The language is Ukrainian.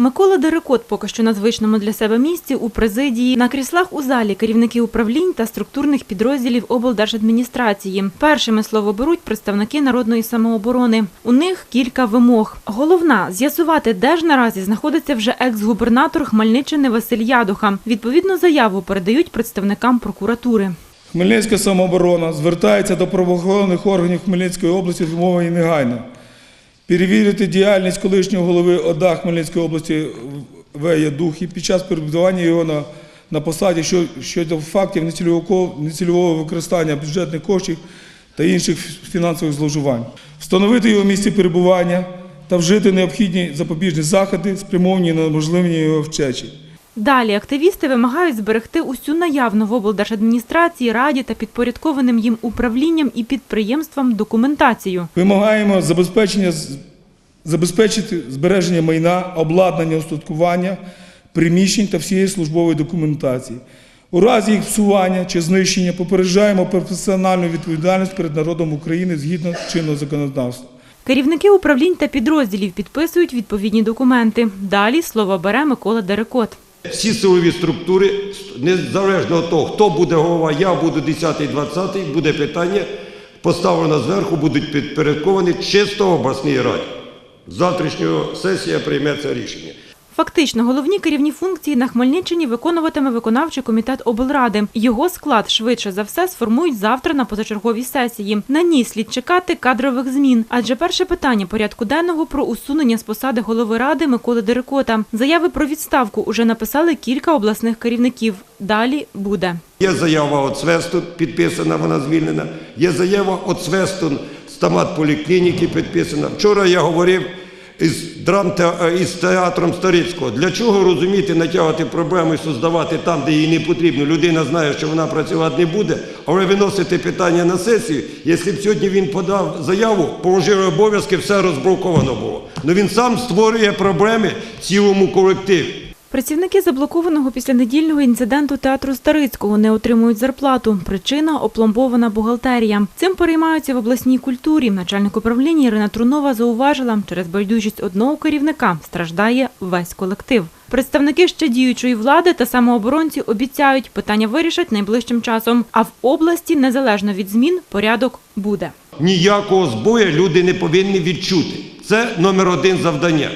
Микола Дерекот поки що на звичному для себе місці у президії. На кріслах у залі керівники управлінь та структурних підрозділів облдержадміністрації. Першими слово беруть представники народної самооборони. У них кілька вимог. Головна з'ясувати, де ж наразі знаходиться вже екс-губернатор Хмельниччини Василь Ядуха. Відповідну заяву передають представникам прокуратури. Хмельницька самооборона звертається до правоохоронних органів Хмельницької області з вимогою негайно перевірити діяльність колишнього голови ОДА Хмельницької області В. Духі під час перебування його на, на посаді щодо фактів нецільового, використання бюджетних коштів та інших фінансових зловживань, встановити його місце перебування та вжити необхідні запобіжні заходи, спрямовані на можливі його вчечі. Далі активісти вимагають зберегти усю наявну в облдержадміністрації, раді та підпорядкованим їм управлінням і підприємствам документацію. Вимагаємо забезпечення, з- забезпечити збереження майна, обладнання, устаткування, приміщень та всієї службової документації. У разі їх псування чи знищення попереджаємо про персональну відповідальність перед народом України згідно чинного законодавства. Керівники управлінь та підрозділів підписують відповідні документи. Далі слово бере Микола Дерекот. Всі силові структури, незалежно від того, хто буде голова, я буду 10-й, 20-й, буде питання, поставлено зверху, будуть підпорядковані чисто обласній раді. З завтрашнього сесія прийме це рішення. Фактично, головні керівні функції на Хмельниччині виконуватиме виконавчий комітет облради. Його склад швидше за все сформують завтра на позачерговій сесії. На ній слід чекати кадрових змін. Адже перше питання порядку денного про усунення з посади голови ради Миколи Дерекота. Заяви про відставку уже написали кілька обласних керівників. Далі буде. Є заява від Свестун, підписана, вона звільнена. Є заява від Свестун з стоматполіклініки підписана. Вчора я говорив із, драмте- із театром Старицького. Для чого розуміти, натягувати проблему і создавати там, де їй не потрібно. Людина знає, що вона працювати не буде, але виносити питання на сесію. Якщо б сьогодні він подав заяву, положив обов'язки, все розблоковано було. Ну він сам створює проблеми цілому колективі. Працівники заблокованого після недільного інциденту театру Старицького не отримують зарплату. Причина опломбована бухгалтерія. Цим переймаються в обласній культурі. Начальник управління Ірина Трунова зауважила, через байдужість одного керівника страждає весь колектив. Представники ще діючої влади та самооборонці обіцяють, питання вирішать найближчим часом. А в області, незалежно від змін, порядок буде. Ніякого збою люди не повинні відчути. Це номер один завдання.